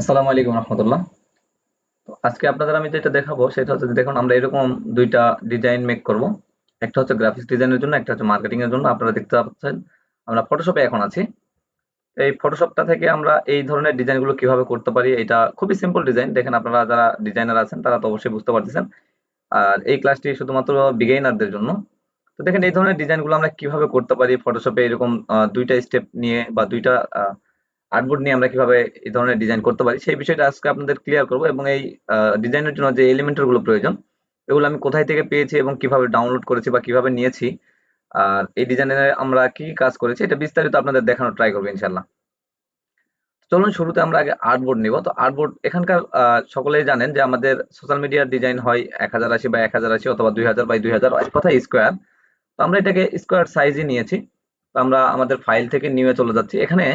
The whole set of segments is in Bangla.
আসসালামু আলাইকুম রহমতুল্লাহ। তো আজকে আপনাদের আমি যেটা দেখাবো, সেটা হচ্ছে দেখুন, আমরা এরকম দুইটা ডিজাইন মেক করব। একটা হচ্ছে গ্রাফিক্স ডিজাইনের জন্য, একটা হচ্ছে মার্কেটিং এর জন্য। আপনারা দেখতে পাচ্ছেন, আমরা ফটোশপে এখন আছি। এই ফটোশপটা থেকে আমরা এই ধরনের ডিজাইনগুলো কীভাবে করতে পারি, এটা খুবই সিম্পল ডিজাইন দেখেন, আপনারা যারা ডিজাইনার আছেন, তারা তো অবশ্যই বুঝতে পারতেছেন। আর এই ক্লাসটি শুধুমাত্র বিগেইনারদের জন্য। তো দেখেন, এই ধরনের ডিজাইনগুলো আমরা কীভাবে করতে পারি ফটোশপে এরকম দুইটা স্টেপ নিয়ে বা দুইটা আর্টবোর্ড নিয়ে আমরা কীভাবে এই ধরনের ডিজাইন করতে পারি, সেই বিষয়টা আজকে আপনাদের ক্লিয়ার করব এবং এই ডিজাইনের জন্য যে এলিমেন্টেরগুলো প্রয়োজন, এগুলো আমি কোথায় থেকে পেয়েছি এবং কীভাবে ডাউনলোড করেছি বা কীভাবে নিয়েছি, আর এই ডিজাইনে আমরা কি কাজ করেছি, এটা বিস্তারিত আপনাদের দেখানোর ট্রাই করব ইনশাল্লাহ চলুন শুরুতে আমরা আগে আর্টবোর্ড নিব। তো আর্টবোর্ড এখানকার সকলেই জানেন যে আমাদের সোশ্যাল মিডিয়ার ডিজাইন হয় এক হাজার আশি বা এক হাজার আশি অথবা দুই হাজার বাই দুই হাজার কথা স্কোয়ার তো আমরা এটাকে স্কোয়ার সাইজই নিয়েছি। তো আমরা আমাদের ফাইল থেকে নিয়ে চলে যাচ্ছি। এখানে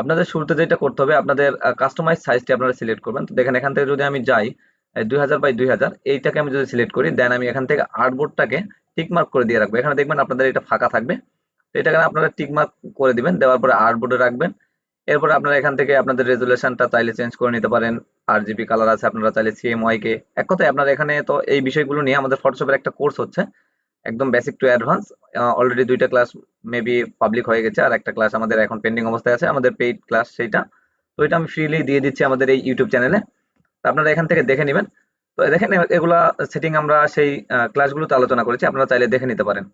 আপনাদের শুরুতে যেটা করতে হবে, আপনাদের কাস্টমাইজ সাইজটি আপনারা সিলেক্ট করবেন। তো দেখেন, এখান থেকে যদি আমি যাই দুই হাজার বাই দুই হাজার, এইটাকে আমি যদি সিলেক্ট করি দেন আমি এখান থেকে আর্টবোর্ডটাকে টিক মার্ক করে দিয়ে রাখব। এখানে দেখবেন আপনাদের এটা ফাঁকা থাকবে। এটাকে আপনারা টিকমার্ক করে দিবেন, দেওয়ার পরে আর্টবোর্ডে রাখবেন। এরপরে আপনারা এখান থেকে আপনাদের রেজুলেশনটা চাইলে চেঞ্জ করে নিতে পারেন। আর জিবি কালার আছে, আপনারা চাইলে সিএমওয়াই কে এক কথায় আপনারা এখানে তো এই বিষয়গুলো নিয়ে আমাদের ফটোশপের একটা কোর্স হচ্ছে। একদম বেসিক টু অ্যাডভান্স অলরেডি দুইটা ক্লাস মেবি পাবলিক হয়ে গেছে, আর একটা ক্লাস আমাদের এখন পেন্ডিং অবস্থায় আছে, আমাদের পেইড ক্লাস সেইটা। তো এটা আমি ফ্রিলি দিয়ে দিচ্ছি আমাদের এই ইউটিউব চ্যানেলে আপনারা এখান থেকে দেখে নেবেন। তো দেখেন, এগুলা সেটিং আমরা সেই ক্লাসগুলোতে আলোচনা করেছি, আপনারা চাইলে দেখে নিতে পারেন।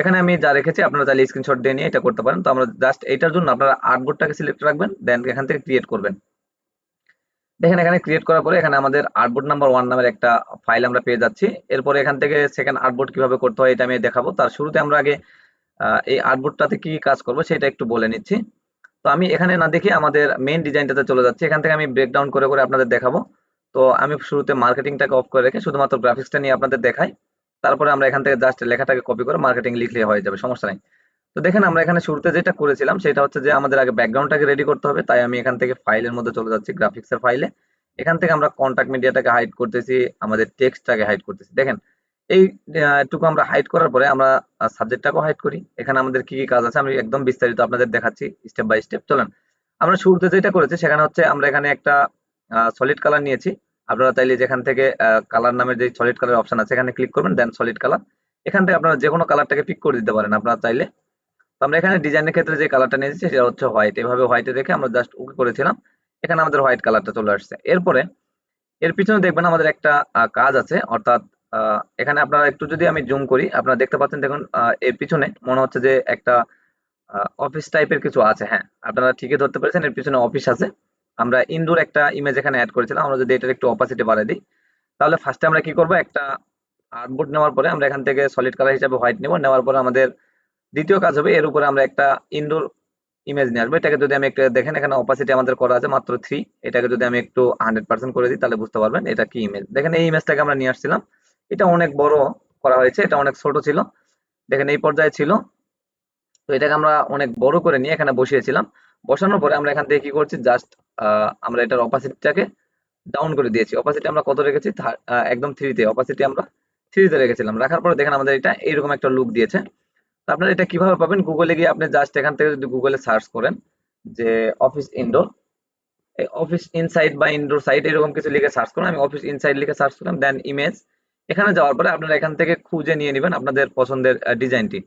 এখানে আমি যা রেখেছি, আপনারা চাইলে স্ক্রিনশট দিয়ে নিয়ে এটা করতে পারেন। তো আমরা জাস্ট এইটার জন্য আপনারা আর্টবোর্ডটাকে সিলেক্ট রাখবেন দেন এখান থেকে ক্রিয়েট করবেন। দেখেন এখানে ক্রিয়েট করার পরে এখানে আমাদের আর্টবোর্ড নাম্বার ওয়ান নামের একটা ফাইল আমরা পেয়ে যাচ্ছি। এরপরে এখান থেকে সেকেন্ড আর্টবোর্ড কীভাবে করতে হয়, এটা আমি দেখাবো। তার শুরুতে আমরা আগে এই আর্টবোর্ডটাতে কি কাজ করব সেটা একটু বলে নিচ্ছি। তো আমি এখানে না দেখে আমাদের মেইন ডিজাইনটাতে চলে যাচ্ছি। এখান থেকে আমি ব্রেকডাউন করে করে আপনাদের দেখাবো। তো আমি শুরুতে মার্কেটিংটাকে অফ করে রেখে শুধুমাত্র গ্রাফিক্সটা নিয়ে আপনাদের দেখাই। তারপরে আমরা এখান থেকে জাস্ট লেখাটাকে কপি করে মার্কেটিং লিখলে হয়ে যাবে, সমস্যা নেই। তো দেখেন আমরা এখানে শুরুতে যেটা করেছিলাম সেটা হচ্ছে যে আমাদের আগে ব্যাকগ্রাউন্ডটাকে রেডি করতে হবে। তাই আমি এখান থেকে ফাইলের মধ্যে চলে যাচ্ছি গ্রাফিক্সের ফাইলে এখান থেকে আমরা কন্টাক্ট মিডিয়াটাকে হাইড করতেছি আমাদের টেক্সটটাকে হাইড করতেছি। দেখেন এই আহ, টুকু আমরা হাইড করার পরে আমরা সাবজেক্টটাকেও হাইড করি। এখানে আমাদের কি কি কাজ আছে আমি একদম বিস্তারিত আপনাদের দেখাচ্ছি স্টেপ বাই স্টেপ চলেন আমরা শুরুতে যেটা করেছি সেখানে হচ্ছে আমরা এখানে একটা সলিড কালার নিয়েছি। আপনারা চাইলে যেখান থেকে কালার নামের যে সলিড কালার অপশন আছে এখানে ক্লিক করবেন দেন সলিড কালার এখান থেকে আপনারা যে কোনো কালারটাকে পিক করে দিতে পারেন আপনারা চাইলে। আমরা এখানে ডিজাইনের ক্ষেত্রে যে কালারটা নিয়েছি সেটা হচ্ছে হোয়াইট এভাবে হোয়াইটে রেখে আমরা জাস্ট ওকে করেছিলাম। এখানে আমাদের হোয়াইট কালারটা চলে আসছে। এরপরে, এর পিছনে দেখবেন আমাদের একটা কাজ আছে। অর্থাৎ এখানে আপনারা একটু যদি আমি জুম করি, আপনারা দেখতে পাচ্ছেন দেখুন এর পিছনে মনে হচ্ছে যে একটা অফিস টাইপের কিছু আছে। হ্যাঁ আপনারা ঠিকই ধরতে পেরেছেন, এর পিছনে অফিস আছে। আমরা ইনডোর একটা ইমেজ এখানে অ্যাড করেছিলাম। আমরা যদি এটার একটু অপাসিটি বাড়াই দিই, তাহলে ফার্স্টে আমরা কি করব? একটা আর্টবোর্ড নেওয়ার পরে আমরা এখান থেকে সলিড কালার হিসাবে হোয়াইট নেব। নেওয়ার পরে আমাদের দ্বিতীয় কাজ হবে, এর উপরে আমরা একটা ইনডোর ইমেজ নিয়ে আসব। এটাকে যদি আমি একটু দেখেন, এখানে অপাসিটি আমাদের করা আছে মাত্র থ্রি এটাকে যদি আমি একটু হান্ড্রেড পার্সেন্ট করে দিই, তাহলে বুঝতে পারবেন এটা কি ইমেজ দেখেন এই ইমেজটাকে আমরা নিয়ে আসছিলাম। এটা অনেক বড় করা হয়েছে, এটা অনেক ছোট ছিল। দেখেন এই পর্যায়ে ছিল। তো এটাকে আমরা অনেক বড় করে নিয়ে এখানে বসিয়েছিলাম। বসানোর পরে আমরা এখান থেকে কি করছি জাস্ট আমরা এটার অপাসিটিটাকে ডাউন করে দিয়েছি। অপাসিটি আমরা কত রেখেছি? একদম থ্রিতে অপাসিটি আমরা থ্রিতে রেখেছিলাম। রাখার পরে দেখেন আমাদের এটা এইরকম একটা লুক দিয়েছে। আপনারা এটা কীভাবে পাবেন? গুগলে গিয়ে আপনি জাস্ট এখান থেকে যদি গুগলে সার্চ করেন যে অফিস ইনডোর এই অফিস ইনসাইড বা ইনডোর সাইড এরকম কিছু লিখে সার্চ করুন। আমি অফিস ইনসাইড লিখে সার্চ করলাম দেন ইমেজ এখানে যাওয়ার পরে আপনারা এখান থেকে খুঁজে নিয়ে নেবেন আপনাদের পছন্দের ডিজাইনটি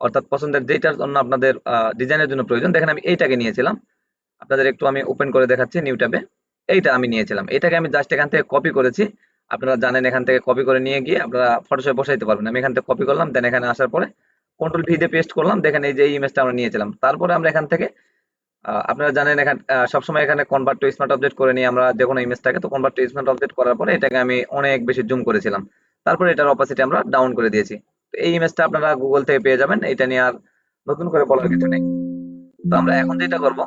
অর্থাৎ পছন্দের যেটার জন্য আপনাদের ডিজাইনের জন্য প্রয়োজন। দেখেন আমি এইটাকে নিয়েছিলাম। আপনাদের একটু আমি ওপেন করে দেখাচ্ছি নিউ ট্যাবে এইটা আমি নিয়েছিলাম। এটাকে আমি জাস্ট এখান থেকে কপি করেছি। আপনারা জানেন এখান থেকে কপি করে নিয়ে গিয়ে আপনারা ফটোশপে বসাইতে পারবেন। আমি এখান থেকে কপি করলাম দেন এখানে আসার পরে কন্ট্রোল ভি দিয়ে পেস্ট করলাম, দেখেন এই যে ইমেজটা আমরা নিয়েছিলাম। তারপরে আমরা এখান থেকে আপনারা জানেন এখানে সবসময় এখানে কনভার্ট টু স্মার্ট অবজেক্ট করে নিয়ে আমরা যে কোনো ইমেজটাকে তো কনভার্ট টু স্মার্ট অবজেক্ট করার পরে এটাকে আমি অনেক বেশি জুম করেছিলাম। তারপরে এটার অপাসিটি আমরা ডাউন করে দিয়েছি। তো এই ইমেজটা আপনারা গুগল থেকে পেয়ে যাবেন, এটা নিয়ে আর নতুন করে বলার কিছু নেই। তো আমরা এখন যেটা করব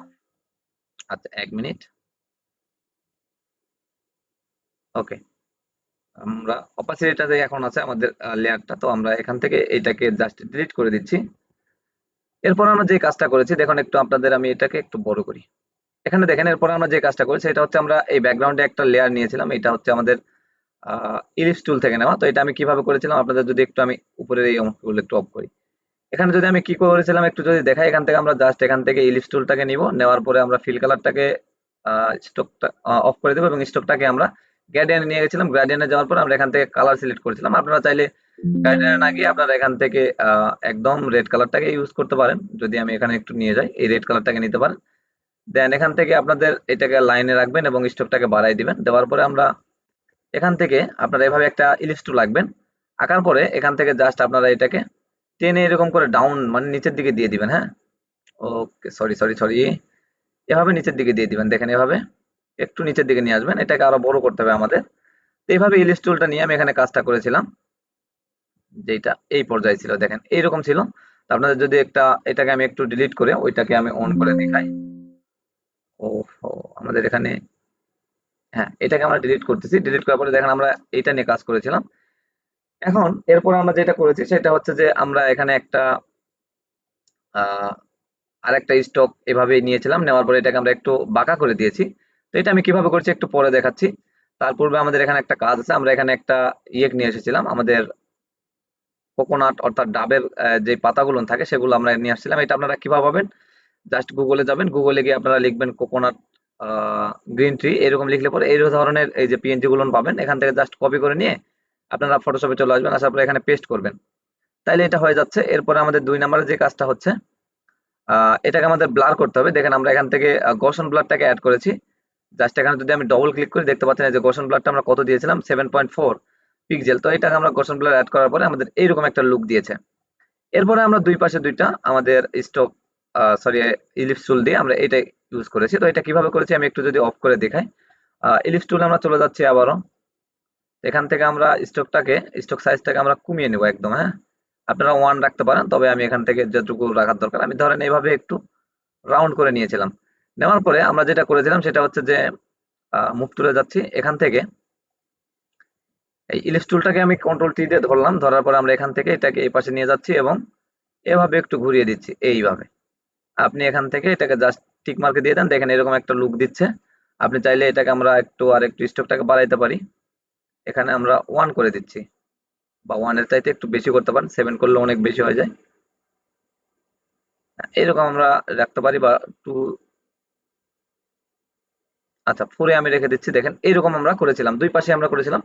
আচ্ছা এক মিনিট ওকে আমরা অপাসিটিটাতে এখন আছে আমাদের লেয়ারটা তো আমরা এখান থেকে এটাকে জাস্ট ডিলিট করে দিচ্ছি। এরপর আমরা যে কাজটা করেছি, দেখুন একটু আপনাদের আমি এটাকে একটু বড় করি। এখানে দেখেন, এরপর আমরা যে কাজটা করেছি, এটা হচ্ছে আমরা এই ব্যাকগ্রাউন্ডে একটা লেয়ার নিয়েছিলাম, এটা হচ্ছে আমাদের ইলিপস টুল থেকে নেওয়া। তো এটা আমি কীভাবে করেছিলাম, আপনাদের যদি একটু আমি উপরের এই অংশগুলো একটু অফ করি। এখানে যদি আমি কি করেছিলাম, একটু যদি দেখাই, এখান থেকে আমরা জাস্ট এখান থেকে ইলিপস টুলটাকে নিব। নেওয়ার পরে আমরা ফিল কালারটাকে স্টকটা অফ করে দেবো এবং স্টকটাকে আমরা গ্রেডিয়ানে নিয়ে গেছিলাম গ্রেডিয়ানে যাওয়ার পর আমরা এখান থেকে কালার সিলেক্ট করেছিলাম। আপনারা চাইলে গ্রেডিয়ানে না গিয়ে আপনারা এখান থেকে একদম রেড কালারটাকে ইউজ করতে পারেন। যদি আমি এখানে একটু নিয়ে যাই, এই রেড কালারটাকে নিতে পারেন। দেন এখান থেকে আপনাদের এটাকে লাইনে রাখবেন এবং স্টকটাকে বাড়াই দিবেন। দেওয়ার পরে আমরা এখান থেকে আপনারা এভাবে একটা ইলিস্টু লাগবেন আঁকার পরে এখান থেকে জাস্ট আপনারা এটাকে টেনে এরকম করে ডাউন মানে নিচের দিকে দিয়ে দিবেন হ্যাঁ? ওকে সরি সরি সরি এভাবে নিচের দিকে দিয়ে দিবেন। দেখেন এভাবে। একটু নিচের দিকে নিয়ে আসবেন, এটাকে আরও বড় করতে হবে আমাদের। এইভাবে ইলিশ টুলটা নিয়ে আমি এখানে কাজটা করেছিলাম, যেটা এই পর্যায়ে ছিল, দেখেন এইরকম ছিল। আপনাদের যদি একটা, এটাকে আমি একটু ডিলিট করে ওইটাকে আমি অন করে দেখাই। ও আমাদের এখানে হ্যাঁ এটাকে আমরা ডিলিট করতেছি। ডিলিট করার পরে দেখেন আমরা এইটা নিয়ে কাজ করেছিলাম। এখন এরপর আমরা যেটা করেছি, সেটা হচ্ছে যে আমরা এখানে একটা, আহ, আরেকটা স্টক এভাবে নিয়েছিলাম। নেওয়ার পরে এটাকে আমরা একটু বাঁকা করে দিয়েছি। তো এটা আমি কীভাবে করছি একটু পরে দেখাচ্ছি। তার পূর্বে আমাদের এখানে একটা কাজ আছে। আমরা এখানে একটা ইয়ে নিয়ে এসেছিলাম। আমাদের কোকোনাট অর্থাৎ ডাবের যে পাতাগুলো থাকে সেগুলো আমরা নিয়ে আসছিলাম। এটা আপনারা কীভাবে পাবেন? জাস্ট গুগলে যাবেন। গুগলে গিয়ে আপনারা লিখবেন কোকোনাট গ্রিন ট্রি। এরকম লিখলে পরে এই ধরনের এই যে পিএনজি গুলো পাবেন, এখান থেকে জাস্ট কপি করে নিয়ে আপনারা ফটোশপে চলে আসবেন। আসার পরে এখানে পেস্ট করবেন। তাইলে এটা হয়ে যাচ্ছে। এরপরে আমাদের দুই নম্বরের যে কাজটা হচ্ছে এটাকে আমাদের ব্লার করতে হবে। দেখেন আমরা এখান থেকে গসন ব্লারটাকে অ্যাড করেছি। জাস্ট এখানে যদি আমি ডবল ক্লিক করি, দেখতে পাচ্ছেন এই যে গোশন ব্লারটা আমরা কত দিয়েছিলাম? সেভেন পয়েন্ট ফোর পিক্সেল তো এটাকে আমরা গসন ব্লার অ্যাড করার পরে আমাদের এইরকম একটা লুক দিয়েছে। এরপরে আমরা দুই পাশে দুইটা আমাদের স্টক সরি ইলিপস টুল দিয়ে আমরা এটা ইউজ করেছি। তো এটা কীভাবে করেছি? আমি একটু যদি অফ করে দেখাই। ইলিপস টুল আমরা চলে যাচ্ছি আবারও। এখান থেকে আমরা স্টকটাকে স্টক সাইজটাকে আমরা কমিয়ে নেব একদম হ্যাঁ? আপনারা ওয়ান রাখতে পারেন, তবে আমি এখান থেকে যতটুকু রাখার দরকার, আমি ধরেন এইভাবে একটু রাউন্ড করে নিয়েছিলাম। নেওয়ার পরে আমরা যেটা করেছিলাম সেটা হচ্ছে যে মুখ তুলে যাচ্ছি এখান থেকে। এই ইলিশ টুলটাকে আমি কন্ট্রোল টি দিয়ে ধরলাম, ধরার পরে আমরা এখান থেকে এটাকে এই পাশে নিয়ে যাচ্ছি এবং এভাবে একটু ঘুরিয়ে দিচ্ছি, এইভাবে। আপনি এখান থেকে এটাকে জাস্ট টিক মার্কে দিয়ে দেন, দেখেন এরকম একটা লুক দিচ্ছে। আপনি চাইলে এটাকে আমরা একটু আর একটু স্টকটাকে বাড়াইতে পারি। এখানে আমরা ওয়ান করে দিচ্ছি। বা ওয়ানের চাইতে একটু বেশি করতে পারেন সেভেন করলে অনেক বেশি হয়ে যায়। এরকম আমরা রাখতে পারি বা টু আচ্ছা ফোরে আমি রেখে দিচ্ছি। দেখেন, এইরকম আমরা করেছিলাম। দুই পাশে আমরা করেছিলাম।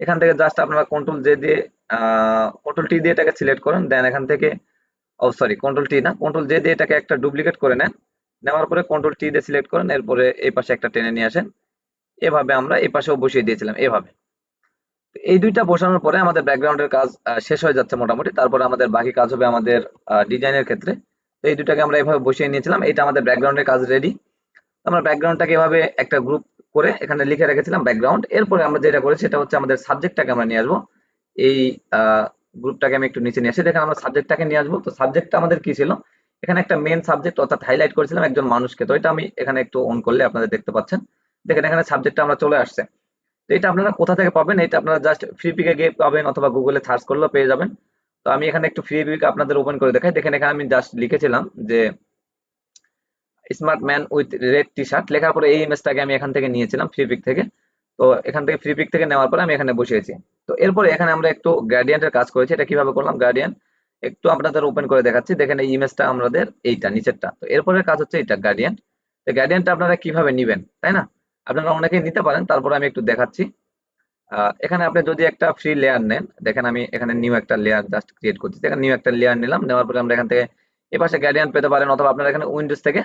এখান থেকে জাস্ট আপনারা কন্ট্রোল জে দিয়ে কন্ট্রোল টি দিয়ে এটাকে সিলেক্ট করেন। দেন এখান থেকে ও সরি কন্ট্রোল টি না কন্ট্রোল জে দিয়ে এটাকে একটা ডুপ্লিকেট করে নেন। নেওয়ার পরে কন্ট্রোল টি দিয়ে সিলেক্ট করেন। এরপরে এই পাশে একটা টেনে নিয়ে আসেন। এভাবে আমরা এই পাশেও বসিয়ে দিয়েছিলাম, এভাবে। এই দুইটা বসানোর পরে আমাদের ব্যাকগ্রাউন্ডের কাজ শেষ হয়ে যাচ্ছে মোটামুটি। তারপরে আমাদের বাকি কাজ হবে আমাদের ডিজাইনের ক্ষেত্রে। তো এই দুটাকে আমরা এভাবে বসিয়ে নিয়েছিলাম। এটা আমাদের ব্যাকগ্রাউন্ডের কাজ রেডি আমরা ব্যাকগ্রাউন্ডটাকে এভাবে একটা গ্রুপ করে এখানে লিখে রেখেছিলাম ব্যাকগ্রাউন্ড এরপরে আমরা যেটা করেছি সেটা হচ্ছে আমাদের সাবজেক্টটাকে আমরা নিয়ে আসব। এই গ্রুপটাকে আমি একটু নিচে নিয়ে আসি। দেখেন আমরা সাবজেক্টটাকে নিয়ে আসব। তো সাবজেক্টটা আমাদের কি ছিল? এখানে একটা মেন সাবজেক্ট অর্থাৎ হাইলাইট করেছিলাম একজন মানুষকে। তো এটা আমি এখানে একটু অন করলে আপনাদের দেখতে পাচ্ছেন। দেখেন এখানে সাবজেক্টটা আমরা চলে আসছে। তো এটা আপনারা কোথা থেকে পাবেন? এটা আপনারা জাস্ট ফ্রি পিকে গিয়ে পাবেন অথবা গুগলে সার্চ করলেও পেয়ে যাবেন। তো আমি এখানে একটু ফ্রি পিক আপনাদের ওপেন করে দেখাই। দেখেন এখানে আমি জাস্ট লিখেছিলাম যে smart man with red T shirt লেখার পরে এই ইমেজটাকে আমি এখান থেকে নিয়েছিলাম ফ্রি পিক থেকে। তো এখান থেকে ফ্রি পিক থেকে নেওয়ার পরে আমি এখানে বসিয়েছি। তো এরপরে এখানে আমরা একটু গ্রেডিয়েন্টের কাজ করেছি। এটা কীভাবে করলাম? গার্ডিয়ান একটু আপনাদের ওপেন করে দেখাচ্ছি। দেখেন এই ইমেজটা আমাদের এইটা, নিচেরটা। তো এরপরে কাজ হচ্ছে এটা গার্ডিয়ান তো গার্ডিয়ানটা আপনারা কীভাবে নিবেন, তাই না? আপনারা অনেকেই নিতে পারেন। তারপরে আমি একটু দেখাচ্ছি। এখানে আপনি যদি একটা ফ্রি লেয়ার নেন, দেখেন আমি এখানে নিউ একটা লেয়ার জাস্ট ক্রিয়েট করছি দেখেন নিউ একটা লেয়ার নিলাম। নেওয়ার পরে আমরা এখান থেকে এ পাশে গ্রেডিয়েন্ট পেতে পারেন অথবা আপনারা এখানে উইন্ডোজ থেকে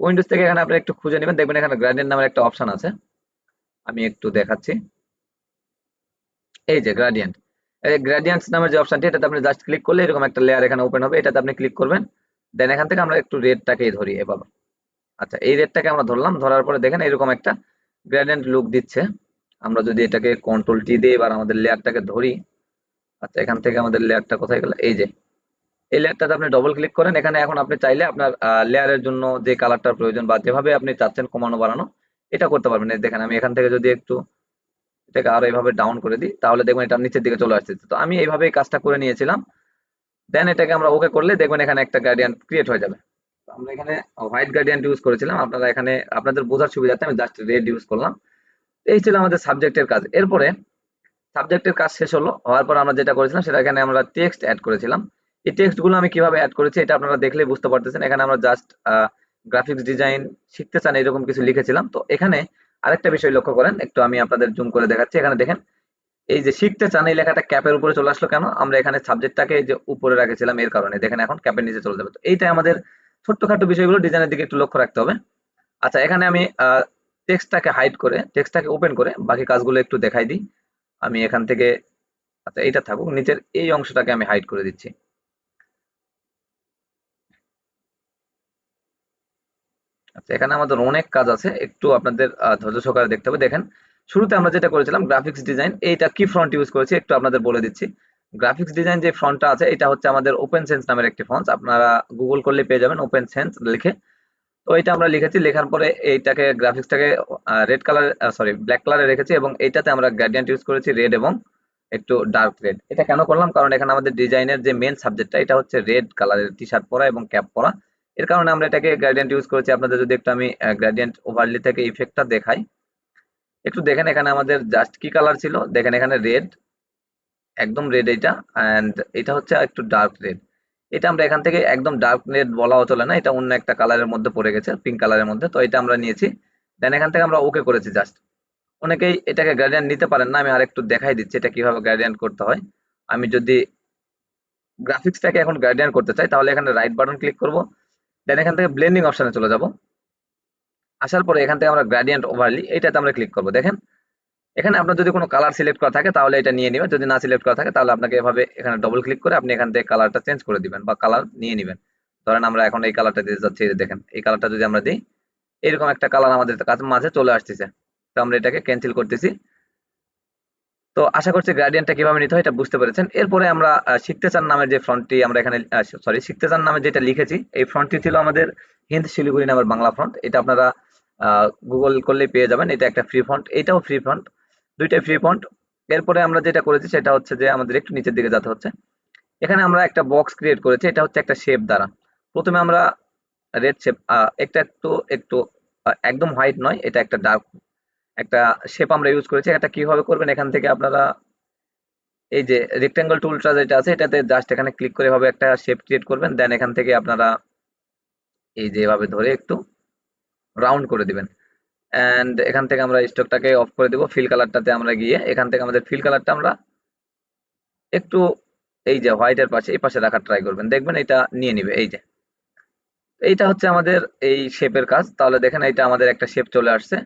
উইন্ডোজ থেকে এখানে আপনি একটু খুঁজে নেবেন। দেখবেন এখানে গ্রেডিয়েন্ট নামের একটা অপশন আছে। আমি একটু দেখাচ্ছি। এই যে গ্রেডিয়েন্ট এই গ্রেডিয়েন্টস নামের যে অপশনটি এটাতে আপনি জাস্ট ক্লিক করলে এরকম একটা লেয়ার এখানে ওপেন হবে। এটাতে আপনি ক্লিক করবেন। দেন এখান থেকে আমরা একটু রেডটাকেই ধরি এভাবে। আচ্ছা এই রেডটাকে আমরা ধরলাম। ধরার পরে দেখেন এরকম একটা গ্রেডিয়েন্ট লুক দিচ্ছে। আমরা যদি এটাকে কন্ট্রোল টি দিয়ে এবার আমাদের লেয়ারটাকে ধরি। আচ্ছা এখান থেকে আমাদের লেয়ারটা কোথায় গেল? এই যে এই লেয়ারটাতে আপনি ডবল ক্লিক করেন। এখানে এখন আপনি চাইলে আপনার লেয়ারের জন্য যে কালারটার প্রয়োজন বা যেভাবে আপনি চাচ্ছেন কমানো বাড়ানো, এটা করতে পারবেন। দেখেন, আমি এখান থেকে যদি একটু এটাকে আরও এইভাবে ডাউন করে দিই, তাহলে দেখবেন এটা নিচের দিকে চলে আসছে তো আমি এইভাবে কাজটা করে নিয়েছিলাম। দেন এটাকে আমরা ওকে করলে দেখবেন এখানে একটা গার্ডিয়ান ক্রিয়েট হয়ে যাবে। আমরা এখানে হোয়াইট গার্ডিয়ান ইউজ করেছিলাম। আপনারা এখানে, আপনাদের বোঝার সুবিধাতে আমি জাস্ট রেড ইউজ করলাম। এই ছিল আমাদের সাবজেক্টের কাজ। এরপরে সাবজেক্টের কাজ শেষ হলো। হওয়ার পর আমরা যেটা করেছিলাম, সেটা এখানে আমরা টেক্সট অ্যাড করেছিলাম। এই টেক্সটগুলো আমি কীভাবে অ্যাড করেছি এটা আপনারা দেখলে বুঝতে পারতেছেন। এখানে আমরা জাস্ট গ্রাফিক্স ডিজাইন শিখতে চান এরকম কিছু লিখেছিলাম। তো এখানে আরেকটা বিষয় লক্ষ্য করেন। একটু আমি আপনাদের জুম করে দেখাচ্ছি। এখানে দেখেন, এই যে শিখতে চান এই লেখাটা ক্যাপের উপরে চলে আসলো কেন? আমরা এখানে সাবজেক্টটাকে যে উপরে রেখেছিলাম এর কারণে। দেখেন এখন ক্যাপের নিচে চলে যাবে। তো এইটাই আমাদের ছোট্টখাটো বিষয়গুলো। ডিজাইনের দিকে একটু লক্ষ্য রাখতে হবে। আচ্ছা এখানে আমি টেক্সটটাকে হাইড করে টেক্সটটাকে ওপেন করে বাকি কাজগুলো একটু দেখাই দিই। আমি এখান থেকে আচ্ছা এইটা থাকুক। নিচের এই অংশটাকে আমি হাইড করে দিচ্ছি। আচ্ছা এখানে আমাদের অনেক কাজ আছে। একটু আপনাদের ধৈর্য সহকারে দেখতে হবে। দেখেন, শুরুতে আমরা যেটা করেছিলাম গ্রাফিক্স ডিজাইন এইটা কি ফ্রন্ট ইউজ করেছি একটু আপনাদের বলে দিচ্ছি। গ্রাফিক্স ডিজাইন যে ফ্রন্টটা আছে, এটা হচ্ছে আমাদের ওপেন সেন্স নামের একটি ফন্ট আপনারা গুগল করলে পেয়ে যাবেন ওপেন সেন্স লিখে। তো এটা আমরা লিখেছি, লেখার পরে এইটাকে গ্রাফিক্সটাকে রেড কালার সরি ব্ল্যাক কালারে রেখেছি এবং এইটাতে আমরা গ্রেডিয়েন্ট ইউজ করেছি রেড এবং একটু ডার্ক রেড এটা কেন করলাম? কারণ এখানে আমাদের ডিজাইনের যে মেন সাবজেক্টটা এটা হচ্ছে রেড কালারের টি শার্ট পরা এবং ক্যাপ পরা। এর কারণে আমরা এটাকে গ্রেডিয়েন্ট ইউজ করেছি। আপনাদের যদি একটু আমি গ্রেডিয়েন্ট ওভারলি থেকে ইফেক্টটা দেখাই। একটু দেখেন এখানে আমাদের জাস্ট কি কালার ছিল? দেখেন এখানে রেড একদম রেড এটা অ্যান্ড এটা হচ্ছে একটু ডার্ক রেড এটা আমরা এখান থেকে একদম ডার্ক রেড বলাও চলে না, এটা অন্য একটা কালারের মধ্যে পড়ে গেছে পিঙ্ক কালারের মধ্যে। তো এটা আমরা নিয়েছি। দেন এখান থেকে আমরা ওকে করেছি জাস্ট অনেকেই এটাকে গ্রেডিয়েন্ট নিতে পারেন না, আমি আর একটু দেখাই দিচ্ছি এটা কীভাবে গ্রেডিয়েন্ট করতে হয়। আমি যদি গ্রাফিক্সটাকে এখন গ্রেডিয়েন্ট করতে চাই, তাহলে এখানে রাইট বাটন ক্লিক করব। দেন এখান থেকে ব্লেন্ডিং অপশনে চলে যাব। আসার পরে এখান থেকে আমরা গ্রেডিয়েন্ট ওভারলি এইটাতে আমরা ক্লিক করব। দেখেন, এখানে আপনার যদি কোনো কালার সিলেক্ট করা থাকে, তাহলে এটা নিয়ে নেবেন। যদি না সিলেক্ট করা থাকে, তাহলে আপনাকে এভাবে এখানে ডবল ক্লিক করে আপনি এখান থেকে কালারটা চেঞ্জ করে দিবেন বা কালার নিয়ে নেবেন। ধরেন আমরা এখন এই কালারটা দিতে যাচ্ছি দেখেন, এই কালারটা যদি আমরা দিই, এরকম একটা কালার আমাদের কাছে মাঝে চলে আসতেছে। তো আমরা এটাকে ক্যান্সেল করতেছি। তো আশা করছি গ্রাডিয়েন্টটা কীভাবে নিতে হয় এটা বুঝতে পেরেছেন। এরপরে আমরা শিখতে চান নামের যে ফ্রন্টটি আমরা এখানে সরি শিখতে চান নামে যেটা লিখেছি, এই ফ্রন্টটি ছিল আমাদের হিন্দ শিলিগুড়ি নামের বাংলা ফ্রন্ট এটা আপনারা গুগল করলেই পেয়ে যাবেন। এটা একটা ফ্রি ফন্ট এটাও ফ্রি ফন্ট দুইটাই ফ্রি ফন্ট এরপরে আমরা যেটা করেছি সেটা হচ্ছে যে আমাদের একটু নিচের দিকে যেতে হচ্ছে। এখানে আমরা একটা বক্স ক্রিয়েট করেছি, এটা হচ্ছে একটা শেপ দ্বারা। প্রথমে আমরা রেড শেপ একটা একটু একটু একদম হোয়াইট নয়, এটা একটা ডার্ক একটা শেপ আমরা ইউজ করেছি, এটা কীভাবে করবেন এখান থেকে আপনারা এই যে রেক্টেঙ্গল টুলটা যেটা আছে, এটাতে জাস্ট এখানে ক্লিক করে এভাবে একটা শেপ ক্রিয়েট করবেন দেন এখান থেকে আপনারা এই যে এভাবে ধরে একটু রাউন্ড করে দিবেন। অ্যান্ড এখান থেকে আমরা স্টকটাকে অফ করে দেবো ফিল কালারটাতে আমরা গিয়ে এখান থেকে আমাদের ফিল কালারটা আমরা একটু এই যে হোয়াইটের পাশে, এই পাশে রাখার ট্রাই করবেন। দেখবেন এটা নিয়ে নিবে, এই যে। এইটা হচ্ছে আমাদের এই শেপের কাজ। তাহলে দেখেন এটা আমাদের একটা শেপ চলে আসছে।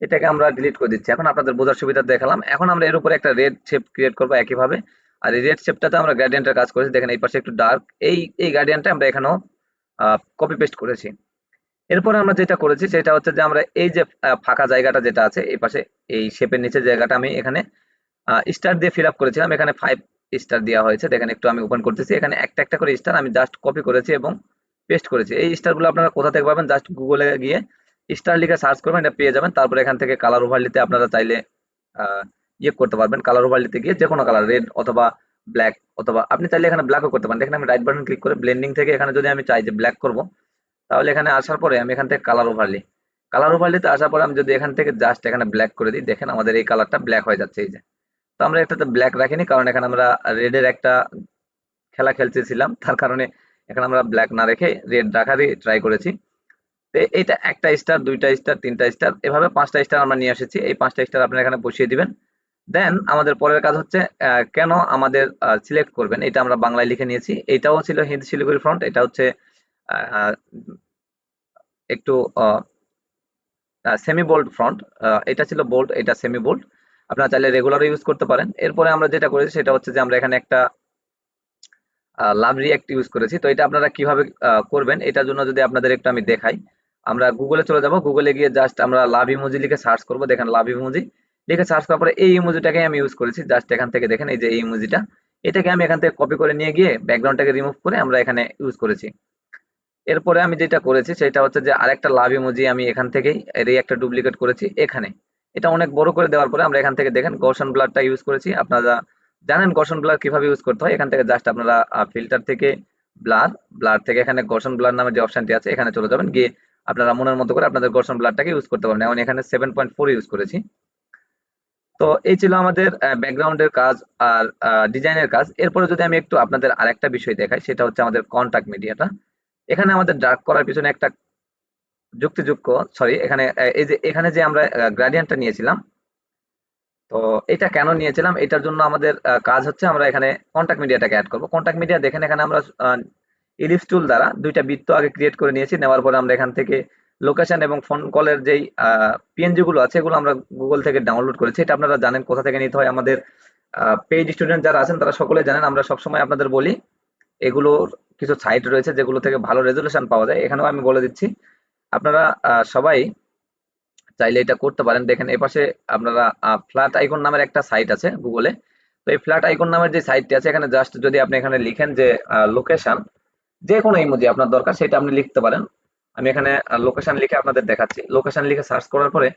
এটাকে আমরা ডিলিট করে দিচ্ছি। এখন আপনাদের বোঝার সুবিধা দেখালাম। এখন আমরা এর উপরে একটা রেড শেপ ক্রিয়েট করব একইভাবে। আর এই রেড শেপটাতে আমরা গ্যাডিয়ান্টের কাজ করেছি। দেখেন এই পাশে একটু ডার্ক এই এই গ্যাডিয়ানটা আমরা এখানেও কপি পেস্ট করেছি। এরপরে আমরা যেটা করেছি, সেটা হচ্ছে যে আমরা এই যে ফাঁকা জায়গাটা যেটা আছে, এই পাশে এই শেপের নিচে জায়গাটা আমি এখানে স্টার দিয়ে ফিল আপ করেছিলাম। এখানে ফাইভ স্টার দেওয়া হয়েছে। দেখেন একটু আমি ওপেন করতেছি। এখানে একটা একটা করে স্টার আমি জাস্ট কপি করেছি এবং পেস্ট করেছি। এই স্টারগুলো আপনারা কোথা থেকে পাবেন? জাস্ট গুগলে গিয়ে স্টার লিখে সার্চ করবেন, এটা পেয়ে যাবেন। তারপরে এখান থেকে কালার ওভারলিতে আপনারা চাইলে ইয়ে করতে পারবেন। কালার ওভারলিতে গিয়ে যে কোনো কালার রেড অথবা ব্ল্যাক অথবা আপনি চাইলে এখানে ব্ল্যাকও করতে পারেন। দেখেন আমি রাইট বাটন ক্লিক করে ব্লেন্ডিং থেকে এখানে যদি আমি চাই যে ব্ল্যাক করব, তাহলে এখানে আসার পরে আমি এখান থেকে কালার ওভারলি কালার ওভারলিতে আসার পরে আমি যদি এখান থেকে জাস্ট এখানে ব্ল্যাক করে দিই, দেখেন আমাদের এই কালারটা ব্ল্যাক হয়ে যাচ্ছে এই যে। তো আমরা এটাতে ব্ল্যাক রাখিনি, কারণ এখানে আমরা রেডের একটা খেলা খেলতেছিলাম। তার কারণে এখানে আমরা ব্ল্যাক না রেখে রেড রাখারই ট্রাই করেছি। এইটা একটা স্টার দুইটা স্টার তিনটা স্টার এভাবে পাঁচটা স্টার আমরা নিয়ে এসেছি। এই পাঁচটা স্টার আপনারা এখানে বসিয়ে দিবেন। দেন আমাদের পরের কাজ হচ্ছে কেন আমাদের সিলেক্ট করবেন? এটা আমরা বাংলায় লিখে নিয়েছি। এটাও ছিল হিন্দ শিলিগুড়ি ফ্রন্ট এটা হচ্ছে একটু সেমি বোল্ড ফ্রন্ট এটা ছিল বোল্ড এটা সেমি বোল্ড আপনারা চাইলে রেগুলার ইউজ করতে পারেন। এরপরে আমরা যেটা করেছি, সেটা হচ্ছে যে আমরা এখানে একটা লাভ রিয়াক্ট ইউজ করেছি। তো এটা আপনারা কীভাবে করবেন? এটার জন্য যদি আপনাদের একটু আমি দেখাই। আমরা গুগলে চলে যাব। গুগলে গিয়ে জাস্ট আমরা লাভ ইমোজি লিখে সার্চ করব। দেখেন লাভ ইমোজি লিখে সার্চ করার পরে এই ইমোজিটাকে আমি ইউজ করেছি। জাস্ট এখান থেকে দেখেন এই যে এই ইমোজিটা এটাকে আমি এখান থেকে কপি করে নিয়ে গিয়ে ব্যাকগ্রাউন্ডটাকে রিমুভ করে আমরা এখানে ইউজ করেছি। এরপরে আমি যেটা করেছি, সেটা হচ্ছে যে আরেকটা লাভ ইমোজি আমি এখান থেকেই এরই একটা ডুপ্লিকেট করেছি এখানে। এটা অনেক বড় করে দেওয়ার পরে আমরা এখান থেকে দেখেন গর্ষণ ব্লাডটা ইউজ করেছি। আপনারা জানেন গর্ষণ ব্লার কীভাবে ইউজ করতে হয়? এখান থেকে জাস্ট আপনারা ফিল্টার থেকে ব্লার ব্লার থেকে এখানে গর্ষণ ব্লার নামে যে অপশনটি আছে, এখানে চলে যাবেন। গিয়ে আপনারা মনের মতো করে আপনাদের গর্ষণ ব্লারটাকে ইউজ করতে পারবেন আমি এখানে সেভেন পয়েন্ট ফোর ইউজ করেছি। তো এই ছিল আমাদের ব্যাকগ্রাউন্ডের কাজ আর ডিজাইনের কাজ। এরপরে যদি আমি একটু আপনাদের আরেকটা বিষয় দেখাই, সেটা হচ্ছে আমাদের কন্ট্যাক্ট মিডিয়াটা এখানে আমাদের ডার্ক করার পিছনে একটা যুক্তিযুক্ত সরি এখানে এই যে, এখানে যে আমরা গ্রাডিয়েন্টটা নিয়েছিলাম, তো এটা কেন নিয়েছিলাম? এটার জন্য আমাদের কাজ হচ্ছে আমরা এখানে কন্টাক্ট মিডিয়াটাকে অ্যাড করব। কন্টাক্ট মিডিয়া দেখেন এখানে আমরা ইলিপস টুল দ্বারা দুইটা বৃত্ত আগে ক্রিয়েট করে নিয়েছি। নেওয়ার পরে আমরা এখান থেকে লোকেশন এবং ফোন কলের যেই পিএনজি গুলো আছে, এগুলো আমরা গুগল থেকে ডাউনলোড করেছি। এটা আপনারা জানেন কোথা থেকে নিতে হয় আমাদের পেইড স্টুডেন্ট যারা আছেন তারা সকলে জানেন। আমরা সবসময় আপনাদের বলি, এগুলোর কিছু সাইট রয়েছে যেগুলো থেকে ভালো রেজলিউশন পাওয়া যায়। এখানেও আমি বলে দিচ্ছি, আপনারা সবাই চাইলে এটা করতে পারেন। দেখেন এপাশে আপনারা ফ্ল্যাট আইকন নামের একটা সাইট আছে গুগলে তো এই ফ্ল্যাট আইকন নামের যে সাইটটি আছে, এখানে জাস্ট যদি আপনি এখানে লিখেন যে লোকেশন যে কোনো ইমোজি আপনার দরকার, সেটা আপনি লিখতে পারেন। আমি এখানে লোকেশন লিখে আপনাদের দেখাচ্ছি। লোকেশন লিখে সার্চ করার পরে,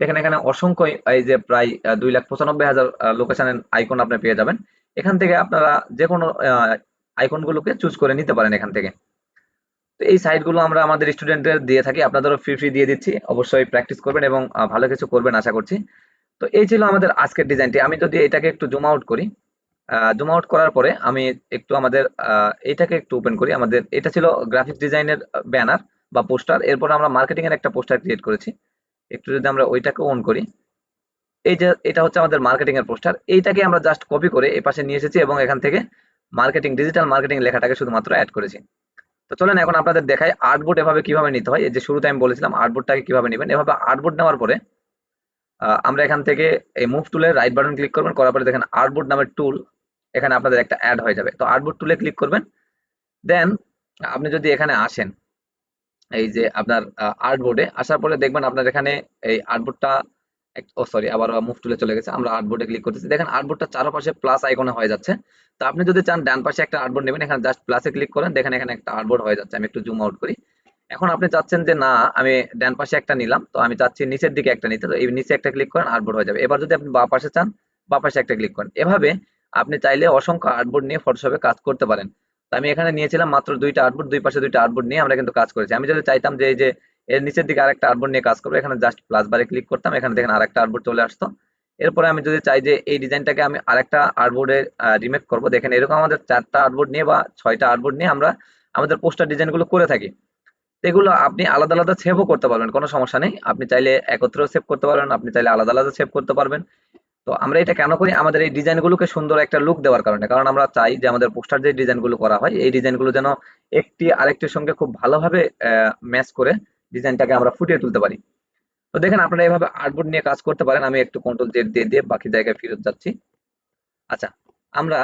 দেখেন এখানে অসংখ্য এই যে প্রায় দুই লাখ পঁচানব্বই হাজার লোকেশনের আইকন আপনি পেয়ে যাবেন। এখান থেকে আপনারা যে কোনো আইকন গুলোকে চুজ করে নিতে পারেন এখান থেকে। তো এই সাইটগুলো আমরা আমাদের স্টুডেন্টদের দিয়ে থাকি। আপনাদেরও ফ্রি ফ্রি দিয়ে দিচ্ছি। অবশ্যই প্র্যাকটিস করবেন এবং ভালো কিছু করবেন আশা করছি। তো এই ছিল আমাদের আজকের ডিজাইনটি আমি যদি এটাকে একটু জুম আউট করি জুম আউট করার পরে আমি একটু আমাদের এটাকে একটু ওপেন করি। আমাদের, এটা ছিল গ্রাফিক্স ডিজাইনের ব্যানার বা পোস্টার এরপর আমরা মার্কেটিং এর একটা পোস্টার ক্রিয়েট করেছি। একটু যদি আমরা ওইটাকে অন করি। এই যে, এটা হচ্ছে আমাদের মার্কেটিং এর পোস্টার এইটাকে আমরা জাস্ট কপি করে এই পাশে নিয়ে এসেছি এবং এখান থেকে মার্কেটিং ডিজিটাল মার্কেটিং লেখাটাকে শুধুমাত্র অ্যাড করেছি। তো চলেন এখন আপনাদের দেখাই আর্টবোর্ড এভাবে কীভাবে নিতে হয়। এই যে শুরুতে আমি বলেছিলাম আর্টবোর্ডটাকে কীভাবে নেবেন। এভাবে আর্টবোর্ড নেওয়ার পরে আমরা এখান থেকে এই মুভ টুলের রাইট বাটন ক্লিক করবেন। করার পরে দেখেন আর্টবোর্ড নামের টুল এখানে আপনাদের একটা অ্যাড হয়ে যাবে। তো আর্টবোর্ড টুলে ক্লিক করবেন। দেন আপনি যদি এখানে আসেন, এই যে আপনার আর্টবোর্ডে আসার পরে দেখবেন আপনার এখানে এই আর্টবোর্ডটা ও সরি আবার মুভ টুলে চলে গেছে। আমরা আর্টবোর্ডে ক্লিক করতেছি। দেখেন আর্টবোর্ডটা চারপাশে প্লাস আইকনে হয়ে যাচ্ছে। তো আপনি যদি চান, ডান পাশে একটা আর্টবোর্ড নেবেন, এখানে জাস্ট প্লাসে ক্লিক করেন, দেখেন এখানে একটা আর্টবোর্ড হয়ে যাচ্ছে। আমি একটু জুম আউট করি। এখন আপনি চাচ্ছেন যে, না, আমি ডান পাশে একটা নিলাম, তো আমি চাচ্ছি নিচের দিকে একটা নিতে। তো এই নিচে একটা ক্লিক করেন আর্টবোর্ড হয়ে যাবে। এবার যদি আপনি বা পাশে চান, বা পাশে একটা ক্লিক করেন। এভাবে আপনি চাইলে অসংখ্য আর্টবোর্ড নিয়ে ফটোশপে কাজ করতে পারেন। তো আমি এখানে নিয়েছিলাম মাত্র দুইটা আর্টবোর্ড দুই পাশে দুইটা আর্টবোর্ড নিয়ে আমরা কিন্তু কাজ করেছি। আমি যদি চাইতাম যে এই যে, এর নিচের দিকে আরেকটা আর্টবোর্ড নিয়ে কাজ করব, এখানে জাস্ট প্লাস বারে ক্লিক করতাম, এখানে দেখেন আরেকটা আর্টবোর্ড চলে আসতো। এরপরে আমি যদি চাই যে এই ডিজাইনটাকে আমি আরেকটা আর্টবোর্ডে রিমেক করব, দেখেন এরকম আমাদের চারটা আর্টবোর্ড নিয়ে বা ছয়টা আর্টবোর্ড নিয়ে আমরা আমাদের পোস্টার ডিজাইনগুলো করে থাকি। এগুলো আপনি আলাদা আলাদা সেভও করতে পারবেন, কোনো সমস্যা নেই। আপনি চাইলে একত্রেও সেভ করতে পারবেন, আপনি চাইলে আলাদা আলাদা সেভ করতে পারবেন। তো আমরা এটা কেন করি? আমাদের এই ডিজাইনগুলোকে সুন্দর একটা লুক দেওয়ার কারণে। কারণ আমরা চাই যে আমাদের পোস্টার যে ডিজাইনগুলো করা হয়, এই ডিজাইনগুলো যেন একটি আরেকটির সঙ্গে খুব ভালোভাবে ম্যাচ করে ডিজাইনটাকে আমরা ফুটিয়ে তুলতে পারি। তো দেখেন আপনারা এভাবে আর্টবোর্ড নিয়ে কাজ করতে পারেন। আমি একটু কন্ট্রোল জেড দিয়ে দিয়ে বাকি জায়গায় ফেরত যাচ্ছি। আচ্ছা আমরা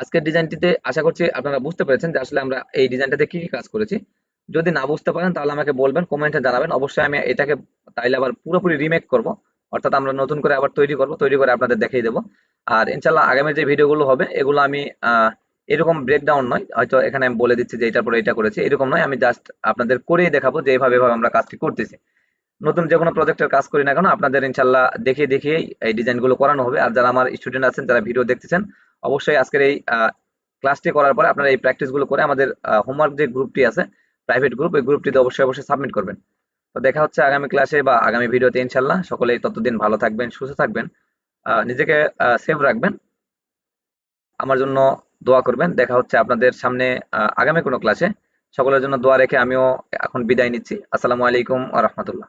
আজকের ডিজাইনটিতে আশা করছি আপনারা বুঝতে পেরেছেন যে আসলে আমরা এই ডিজাইনটাতে কি কি কাজ করেছি। যদি না বুঝতে পারেন তাহলে আমাকে বলবেন কমেন্টে জানাবেন। অবশ্যই আমি এটাকে তাইলে আবার পুরোপুরি রিমেক করব। অর্থাৎ আমরা নতুন করে আবার তৈরি করব, তৈরি করে আপনাদের দেখিয়ে দেবো। আর ইনশাল্লাহ আগামী যে ভিডিওগুলো হবে, এগুলো আমি এরকম ব্রেকডাউন নয়, হয়তো এখানে আমি বলে দিচ্ছি যে এটার পরে এটা করেছি, এরকম নয়, আমি জাস্ট আপনাদের করেই দেখাবো যে এইভাবে এভাবে আমরা কাজটি করতেছি। নতুন যে কোনো প্রজেক্টের কাজ করি না কেন, আপনাদের ইনশাল্লাহ দেখিয়ে দেখিয়েই এই ডিজাইনগুলো করানো হবে। আর যারা আমার স্টুডেন্ট আছেন, যারা ভিডিও দেখতেছেন, অবশ্যই আজকের এই ক্লাসটি করার পরে আপনারা এই প্র্যাকটিসগুলো করে আমাদের হোমওয়ার্ক যে গ্রুপটি আছে প্রাইভেট গ্রুপ এই গ্রুপটিতে অবশ্যই অবশ্যই সাবমিট করবেন। তো দেখা হচ্ছে আগামী ক্লাসে বা আগামী ভিডিওতে ইনশাল্লাহ সকলেই ততদিন ভালো থাকবেন, সুস্থ থাকবেন। নিজেকে সেভ রাখবেন। আমার জন্য দোয়া করবেন। দেখা হচ্ছে আপনাদের সামনে আগামী কোনো ক্লাসে সকলের জন্য দোয়া রেখে আমিও এখন বিদায় নিচ্ছি। আসসালামু আলাইকুম আ রহমতুল্লাহ।